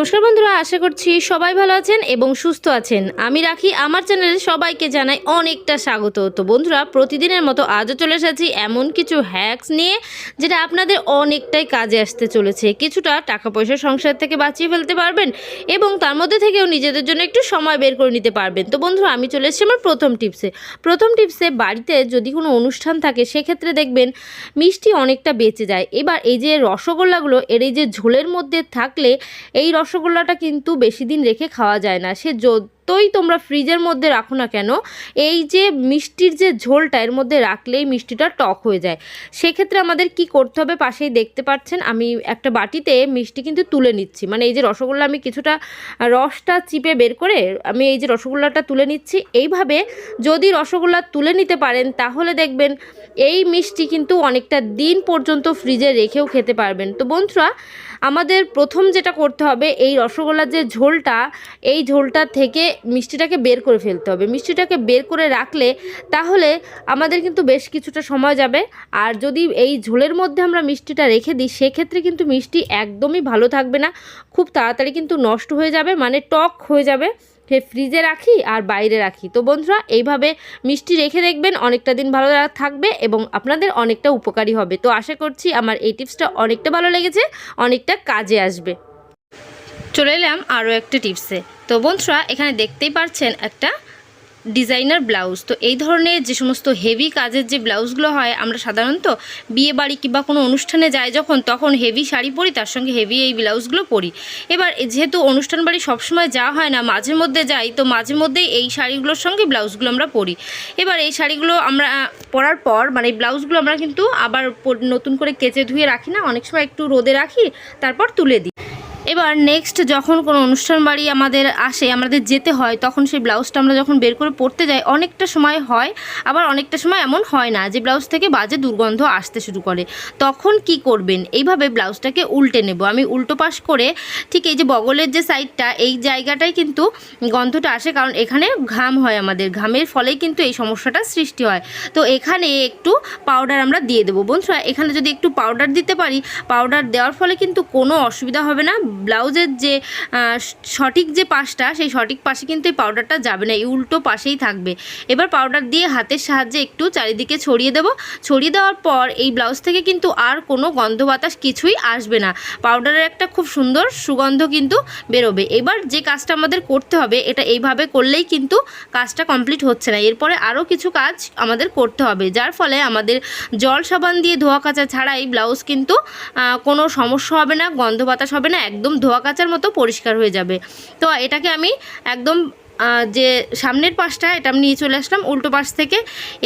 নমস্কার বন্ধুরা, আশা করছি সবাই ভালো আছেন এবং সুস্থ আছেন। আমি রাখি, আমার চ্যানেলে সবাইকে জানাই অনেকটা স্বাগত। তো বন্ধুরা, প্রতিদিনের মতো আজও চলে এসেছি এমন কিছু হ্যাক্স নিয়ে, যেটা আপনাদের অনেকটাই কাজে আসতে চলেছে। কিছুটা টাকা পয়সা সংসার থেকে বাঁচিয়ে ফেলতে পারবেন এবং তার মধ্যে থেকেও নিজেদের জন্য একটু সময় বের করে নিতে পারবেন। তো বন্ধুরা, আমি চলে এসেছি আমার প্রথম টিপসে প্রথম টিপসে বাড়িতে যদি কোনো অনুষ্ঠান থাকে, সেক্ষেত্রে দেখবেন মিষ্টি অনেকটা বেঁচে যায়। এবার এই যে রসগোল্লাগুলো, এর এই যে ঝোলের মধ্যে থাকলে, এই রসগোল্লাটা কিন্তু বেশি দিন রেখে খাওয়া যায় না। সে যতই তোমরা ফ্রিজের মধ্যে রাখো না কেন, এই যে মিষ্টির যে ঝোলটা, এর মধ্যে রাখলেই মিষ্টিটা টক হয়ে যায়। সেক্ষেত্রে আমাদের কি করতে হবে, পাশেই দেখতে পাচ্ছেন, আমি একটা বাটিতে মিষ্টি কিন্তু তুলে নিচ্ছি। মানে এই যে রসগোল্লা, আমি কিছুটা রসটা চিপে বের করে আমি এই যে রসগোল্লাটা তুলে নিচ্ছি। এইভাবে যদি রসগোল্লা তুলে নিতে পারেন, তাহলে দেখবেন এই মিষ্টি কিন্তু অনেকটা দিন পর্যন্ত ফ্রিজে রেখেও খেতে পারবেন। তো বন্ধুরা, আমাদের প্রথম যেটা করতে হবে, এই রসগোল্লার যে ঝোলটা, এই ঝোলটা থেকে মিষ্টিটাকে বের করে ফেলতে হবে। মিষ্টিটাকে বের করে রাখলে তাহলে আমাদের কিন্তু বেশ কিছুটা সময় যাবে। আর যদি এই ঝোলের মধ্যে আমরা মিষ্টিটা রেখে দিই, সেক্ষেত্রে কিন্তু মিষ্টি একদমই ভালো থাকবে না। খুব তাড়াতাড়ি কিন্তু নষ্ট হয়ে যাবে মানে টক হয়ে যাবে। সে ফ্রিজে রাখি আর বাইরে রাখি। তো বন্ধুরা, এইভাবে মিষ্টি রেখে দেখবেন, অনেকটা দিন ভালো থাকবে এবং আপনাদের অনেকটা উপকারী হবে। তো আশা করছি আমার এই টিপসটা অনেকটা ভালো লেগেছে, অনেকটা কাজে আসবে। চলে এলাম আরও একটা টিপসে। তো বন্ধুরা, এখানে দেখতেই পারছেন একটা ডিজাইনার ব্লাউজ। তো এই ধরনের যে সমস্ত হেভি কাজের যে ব্লাউজগুলো হয়, আমরা সাধারণত বিয়ে বাড়ি কিংবা কোনো অনুষ্ঠানে যাই যখন, তখন হেভি শাড়ি পরি, তার সঙ্গে হেভি এই ব্লাউজগুলো পরি। এবার যেহেতু অনুষ্ঠান বাড়ি সবসময় যাওয়া হয় না, মাঝে মধ্যে যাই, তো মাঝে মধ্যেই এই শাড়িগুলোর সঙ্গে ব্লাউজগুলো আমরা পরি। এবার এই শাড়িগুলো আমরা পরার পর মানে ব্লাউজগুলো আমরা কিন্তু আবার নতুন করে কেচে ধুয়ে রাখি না, অনেক সময় একটু রোদে রাখি, তারপর তুলে দিই। এবার নেক্সট যখন কোনো অনুষ্ঠান বাড়ি আমাদের আসে, আমাদের যেতে হয়, তখন সেই ব্লাউজটা আমরা যখন বের করে পরতে যাই, অনেকটা সময় হয়, আবার অনেকটা সময় এমন হয় না যে ব্লাউজ থেকে বাজে দুর্গন্ধ আসতে শুরু করে। তখন কি করবেন? এইভাবে ব্লাউজটাকে উল্টে নেব। আমি উল্টো পাশ করে ঠিক এই যে বগলের যে সাইডটা এই জায়গাটাই কিন্তু গন্ধটা আসে, কারণ এখানে ঘাম হয় আমাদের। ঘামের ফলেই কিন্তু এই সমস্যাটা সৃষ্টি হয়। তো এখানে একটু পাউডার আমরা দিয়ে দেবো। বন্ধুরা, এখানে যদি একটু পাউডার দিতে পারি পাউডার দেওয়ার ফলে কিন্তু কোনো অসুবিধা হবে না। ব্লাউজের যে সঠিক যে পাশটা, সেই সঠিক পাশে কিন্তু এই পাউডারটা যাবে না, এই উল্টো পাশেই থাকবে। এবার পাউডার দিয়ে হাতের সাহায্যে একটু চারিদিকে ছড়িয়ে দেবো। ছড়িয়ে দেওয়ার পর এই ব্লাউজ থেকে কিন্তু আর কোনো গন্ধ বাতাস কিছুই আসবে না। পাউডারের একটা খুব সুন্দর সুগন্ধ কিন্তু বেরোবে। এবার যে কাজটা আমাদের করতে হবে, এটা এইভাবে করলেই কিন্তু কাজটা কমপ্লিট হচ্ছে না। এরপরে আরও কিছু কাজ আমাদের করতে হবে, যার ফলে আমাদের জল সাবান দিয়ে ধোয়া কাচা ছাড়াই ব্লাউজ কিন্তু কোনো সমস্যা হবে না গন্ধ বাতাস হবে না একদম ধোয়া কাচার মতো পরিষ্কার হয়ে যাবে। তো এটাকে আমি একদম যে সামনের পাশটা, এটা আমি নিয়ে চলে আসলাম উল্টো পাশ থেকে।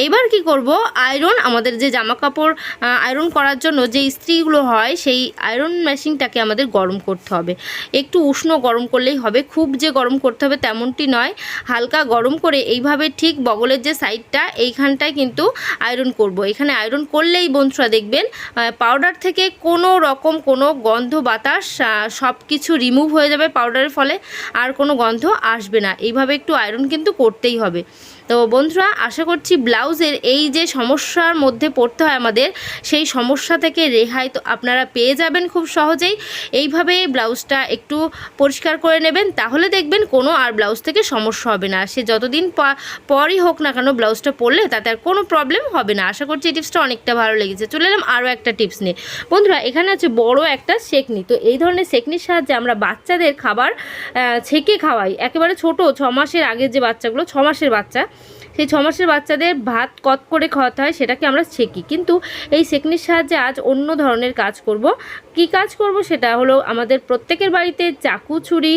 এবার কি করব? আয়রন আমাদের যে জামা কাপড় আয়রন করার জন্য যে ইস্ত্রিগুলো হয়, সেই আয়রন মেশিনটাকে আমাদের গরম করতে হবে। একটু উষ্ণ গরম করলেই হবে। খুব যে গরম করতে হবে তেমনটি নয়। হালকা গরম করে এইভাবে ঠিক বগলের যে সাইডটা এইখানটায় কিন্তু আয়রন করব। এখানে আয়রন করলেই বন্ধুরা দেখবেন পাউডার থেকে কোনো রকম কোনো গন্ধ, বাতাস সব কিছু রিমুভ হয়ে যাবে পাউডারের ফলে। আর কোনো গন্ধ আসবে না। এইভাবে একটু আয়রন কিন্তু করতেই হবে। তো বন্ধুরা, আশা করছি ব্লাউজের এই যে সমস্যার মধ্যে পড়তে হয় আমাদের, সেই সমস্যা থেকে রেহাই তো আপনারা পেয়ে যাবেন খুব সহজেই। এইভাবে ব্লাউজটা একটু পরিষ্কার করে নেবেন, তাহলে দেখবেন কোনো আর ব্লাউজ থেকে সমস্যা হবে না। সে যতদিন পরই হোক না কেন ব্লাউজটা পরলে তাতে আর কোনো প্রবলেম হবে না। আশা করছি এই টিপসটা অনেকটা ভালো লেগেছে। চলে এলাম আরও একটা টিপস নিয়ে। বন্ধুরা, এখানে আছে বড় একটা সেকনি তো এই ধরনের সেকনির সাহায্যে আমরা বাচ্চাদের খাবার ছেঁকে খাওয়াই। একেবারে ছোট, ছ মাসের আগের যে বাচ্চাগুলো, ছ মাসের বাচ্চা সেই ছ মাসের বাচ্চাদের ভাত কত করে খাওয়াতে হয় সেটাকে আমরা শেখি। কিন্তু এই সেকনির সাহায্যে আজ অন্য ধরনের কাজ করব। কি কাজ করব সেটা হলো আমাদের প্রত্যেকের বাড়িতে চাকু ছুরি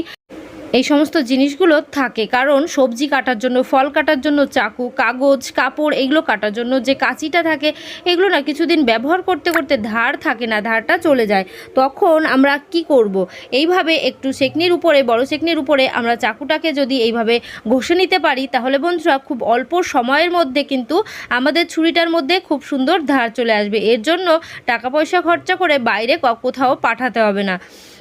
এই সমস্ত জিনিসগুলো থাকে। কারণ সবজি কাটার জন্য, ফল কাটার জন্য, চাকু, কাগজ, কাপড় এগুলো কাটার জন্য যে কাঁচিটা থাকে, এগুলো না কিছুদিন ব্যবহার করতে করতে ধার থাকে না, ধারটা চলে যায়। তখন আমরা কি করব? এইভাবে একটু সেকনির উপরে, বড় সেকনির উপরে আমরা চাকুটাকে যদি এইভাবে ঘষে নিতে পারি, তাহলে বন্ধুরা খুব অল্প সময়ের মধ্যে কিন্তু আমাদের ছুরিটার মধ্যে খুব সুন্দর ধার চলে আসবে। এর জন্য টাকা পয়সা খরচা করে বাইরে কোথাও পাঠাতে হবে না।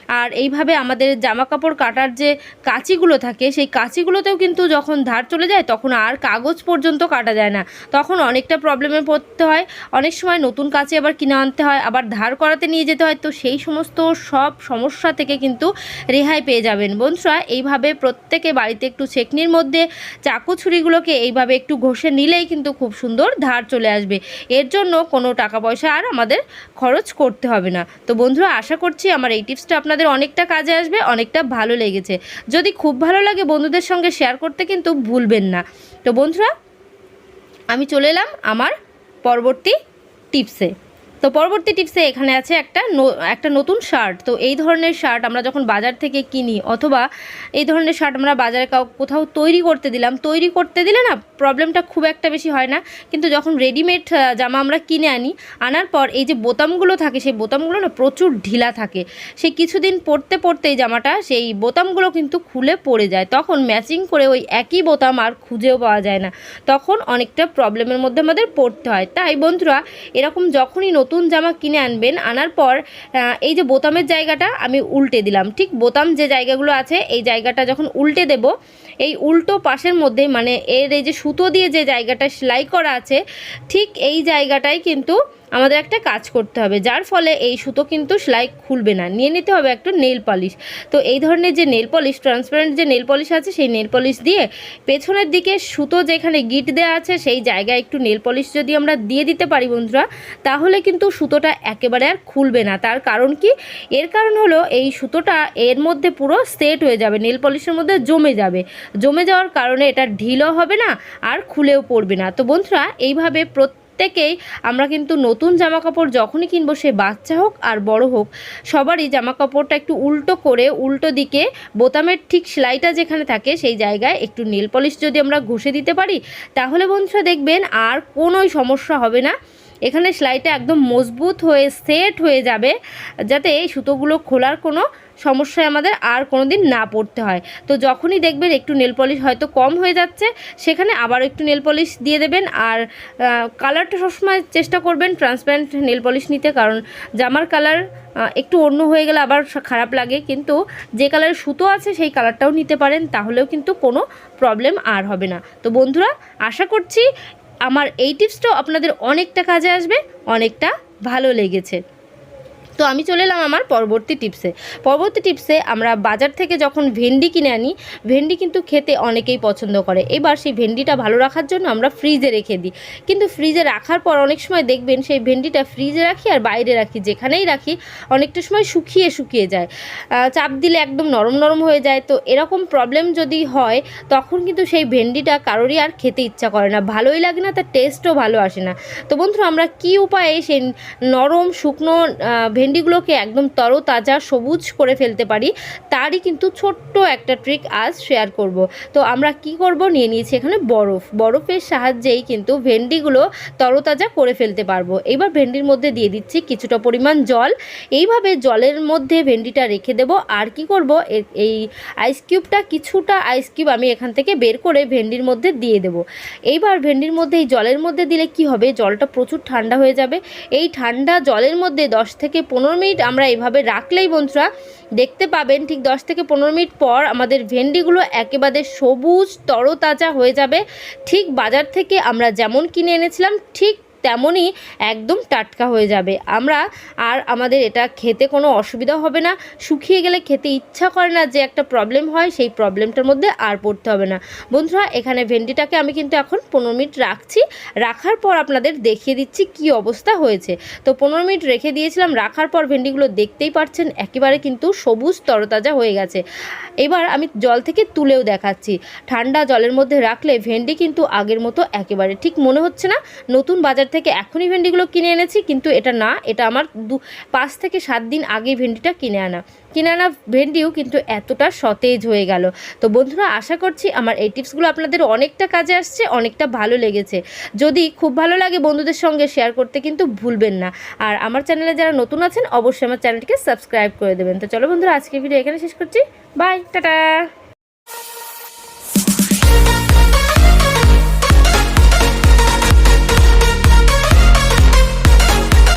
আর এইভাবে আমাদের জামা কাপড় কাটার যে কাঁচিগুলো থাকে, সেই কাঁচিগুলোতেও কিন্তু যখন ধার চলে যায়, তখন আর কাগজ পর্যন্ত কাটা যায় না। তখন অনেকটা প্রবলেমে পড়তে হয়। অনেক সময় নতুন কাঁচি আবার কিনে আনতে হয়, আবার ধার করাতে নিয়ে যেতে হয়। তো সেই সমস্ত সব সমস্যা থেকে কিন্তু রেহাই পেয়ে যাবেন। বন্ধুরা, এইভাবে প্রত্যেকে বাড়িতে একটু ছেকনির মধ্যে চাকু ছুরিগুলোকে এইভাবে একটু ঘষে নিলেই কিন্তু খুব সুন্দর ধার চলে আসবে। এর জন্য কোনো টাকা পয়সা আর আমাদের খরচ করতে হবে না। তো বন্ধুরা, আশা করছি আমার এই টিপসটা আপনাদের অনেকটা কাজে আসবে, অনেকটা ভালো লেগেছে। যদি খুব ভালো লাগে বন্ধুদের সঙ্গে শেয়ার করতে কিন্তু ভুলবেন না। তো বন্ধুরা, আমি চলে এলাম আমার পরবর্তী টিপসে তো পরবর্তী টিপসে এখানে আছে একটা একটা নতুন শার্ট তো এই ধরনের শার্ট আমরা যখন বাজার থেকে কিনি অথবা এই ধরনের শার্ট আমরা বাজারে কাউ, কোথাও তৈরি করতে দিলাম, তৈরি করতে দিলে না প্রবলেমটা খুব একটা বেশি হয় না। কিন্তু যখন রেডিমেড জামা আমরা কিনে আনি, আনার পর এই যে বোতামগুলো থাকে, সেই বোতামগুলো না প্রচুর ঢিলা থাকে। সেই কিছুদিন পরতে পরতে এই জামাটা, সেই বোতামগুলো কিন্তু খুলে পড়ে যায়। তখন ম্যাচিং করে ওই একই বোতাম আর খুঁজেও পাওয়া যায় না। তখন অনেকটা প্রবলেমের মধ্যে আমাদের পড়তে হয়। তাই বন্ধুরা, এরকম যখনই নতুন জামা কিনে আনবেন, আনার পর এই যে বোতামের জায়গাটা আমি উল্টে দিলাম। ঠিক বোতাম যে জায়গাগুলো আছে, এই জায়গাটা যখন উল্টে দেব, এই উল্টো পাশের মধ্যে মানে এর এই যে সুতো দিয়ে যে জায়গাটা সেলাই করা আছে, ঠিক এই জায়গাটাই কিন্তু আমাদের একটা কাজ করতে হবে। যার ফলে এই সুতো কিন্তু সেলাই খুলবে না। নিয়ে নিতে হবে একটু নেল পলিশ তো এই ধরনের যে নেল পলিশ ট্রান্সপারেন্ট যে নেল পলিশ আছে, সেই নেল পলিশ দিয়ে পেছনের দিকে সুতো যেখানে গিট দেওয়া আছে, সেই জায়গায় একটু নেল পলিশ যদি আমরা দিয়ে দিতে পারি বন্ধুরা, তাহলে কিন্তু সুতোটা একেবারে আর খুলবে না। তার কারণ কি? এর কারণ হলো এই সুতোটা এর মধ্যে পুরো সেট হয়ে যাবে। নেল পলিশের মধ্যে জমে যাবে। জমে যাওয়ার কারণে এটা ঢিলও হবে না আর খুলেও পড়বে না। তো বন্ধুরা, এইভাবে প্রত্যেকেই আমরা কিন্তু নতুন জামা কাপড় যখনই কিনবো, সে বাচ্চা হোক আর বড় হোক, সবারই জামা কাপড়টা একটু উল্টো করে, উল্টো দিকে, বোতামের ঠিক সেলাইটা যেখানে থাকে সেই জায়গায় একটু নীল পলিশ যদি আমরা ঘষে দিতে পারি, তাহলে বন্ধুরা দেখবেন আর কোনোই সমস্যা হবে না। এখানে সেলাইটা একদম মজবুত হয়ে, সেট হয়ে যাবে, যাতে এই সুতোগুলো খোলার কোনো সমস্যায় আমাদের আর কোনো দিন না পড়তে হয়। তো যখনই দেখবেন একটু নেল পলিশ হয়তো কম হয়ে যাচ্ছে, সেখানে আবার একটু নেল পলিশ দিয়ে দেবেন। আর কালারটা সবসময় চেষ্টা করবেন ট্রান্সপারেন্ট নেল পলিশ নিতে, কারণ জামার কালার একটু অন্য হয়ে গেলে আবার খারাপ লাগে। কিন্তু যে কালারের সুতো আছে, সেই কালারটাও নিতে পারেন, তাহলেও কিন্তু কোনো প্রবলেম আর হবে না। তো বন্ধুরা, আশা করছি আমার এই টিপসটাও আপনাদের অনেকটা কাজে আসবে, অনেকটা ভালো লেগেছে। তো আমি চলে এলাম আমার পরবর্তী টিপসে পরবর্তী টিপসে আমরা বাজার থেকে যখন ভেন্ডি কিনে আনি ভেন্ডি কিন্তু খেতে অনেকেই পছন্দ করে। এবার সেই ভেন্ডিটা ভালো রাখার জন্য আমরা ফ্রিজে রেখে দিই। কিন্তু ফ্রিজে রাখার পর অনেক সময় দেখবেন সেই ভেন্ডিটা ফ্রিজে রাখি আর বাইরে রাখি যেখানেই রাখি অনেকটা সময় শুকিয়ে শুকিয়ে যায়। চাপ দিলে একদম নরম নরম হয়ে যায়। তো এরকম প্রবলেম যদি হয় তখন কিন্তু সেই ভেন্ডিটা কারোরই আর খেতে ইচ্ছা করে না। ভালোই লাগে না তার টেস্টও ভালো আসে না। তো বন্ধুরা আমরা কি উপায়ে সেই নরম শুকনো আহ, ভেন্ডিগুলোকে একদম তরতাজা সবুজ করে ফেলতে পারি, তারই কিন্তু ছোট্ট একটা ট্রিক আজ শেয়ার করব। তো আমরা কি করব? নিয়ে নিয়েছি এখানে বরফ। বরফের সাহায্যেই কিন্তু ভেন্ডিগুলো তরতাজা করে ফেলতে পারব। এবার ভেন্ডির মধ্যে দিয়ে দিচ্ছি কিছুটা পরিমাণ জল। এইভাবে জলের মধ্যে ভেন্ডিটা রেখে দেব। আর কি করব? এই আইস কিউবটা কিছুটা আইস কিউব আমি এখান থেকে বের করে ভেন্ডির মধ্যে দিয়ে দেব। এইবার ভেন্ডির মধ্যে, এই জলের মধ্যে দিলে কি হবে? জলটা প্রচুর ঠান্ডা হয়ে যাবে। এই ঠান্ডা জলের মধ্যে দশ থেকে পনেরো মিনিট আমরা এভাবে রাখলেই বন্ধুরা দেখতে পাবেন ঠিক দশ থেকে পনেরো মিনিট পর আমাদের ভেন্ডিগুলো একেবারে সবুজ তরতাজা হয়ে যাবে। ঠিক বাজার থেকে আমরা যেমন কিনে এনেছিলাম, ঠিক তেমনই একদম টাটকা হয়ে যাবে। আমরা আর আমাদের এটা খেতে কোনো অসুবিধা হবে না। শুকিয়ে গেলে খেতে ইচ্ছা করে না যে একটা প্রবলেম হয়, সেই প্রবলেমটার মধ্যে আর পড়তে হবে না। বন্ধুরা, এখানে ভেন্ডিটাকে আমি কিন্তু এখন পনেরো মিনিট রাখছি। রাখার পর আপনাদের দেখিয়ে দিচ্ছি কি অবস্থা হয়েছে। তো পনেরো মিনিট রেখে দিয়েছিলাম, রাখার পর ভেন্ডিগুলো দেখতেই পাচ্ছেন একেবারে কিন্তু সবুজ তরতাজা হয়ে গেছে। এবার আমি জল থেকে তুলেও দেখাচ্ছি। ঠান্ডা জলের মধ্যে রাখলে ভেন্ডি কিন্তু আগের মতো একেবারে ঠিক মনে হচ্ছে না। নতুন বাজার থেকে এখনই ভেন্ডিগুলো কিনে এনেছি, কিন্তু এটা না, এটা আমার দু, পাঁচ থেকে সাত দিন আগে ভেন্ডিটা কিনে আনা। কিনে আনা ভেন্ডিও কিন্তু এতটা সতেজ হয়ে গেল। তো বন্ধুরা, আশা করছি আমার এই টিপসগুলো আপনাদের অনেকটা কাজে আসছে, অনেকটা ভালো লেগেছে। যদি খুব ভালো লাগে বন্ধুদের সঙ্গে শেয়ার করতে কিন্তু ভুলবেন না। আর আমার চ্যানেলে যারা নতুন আছেন, অবশ্যই আমার চ্যানেলটিকে সাবস্ক্রাইব করে দেবেন। তো চলো বন্ধুরা আজকে ভিডিও এখানে শেষ করছি। Bye, tata!